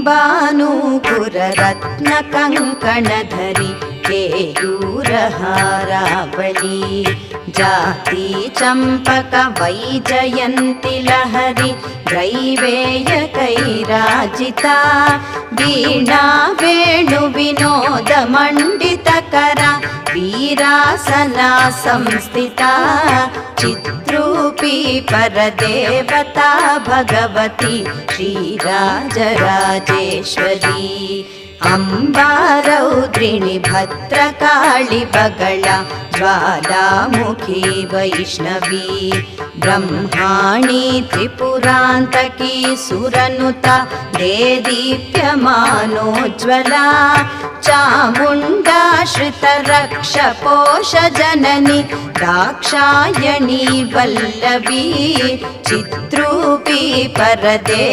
केयूररत्नकङ्कणधरि केयूरहारावली जाति चम्पक वैजयन्ति लहरि दैवेयकैराजिता वीणा वीरासना संस्थिता। चिद्रूपी परदेवता भगवती श्रीराजराजेश्वरी अम्बारौद्रिणि भद्रकाळि बगळा ज्वालामुखी वैष्णवी ब्रह्माणि त्रिपुरान्तकी सुरनुता देदीप्यमानोज्ज्वला चामुण्डाश्रितरक्षपोषजननि दाक्षायणी वल्लवी चिद्रूपी परदे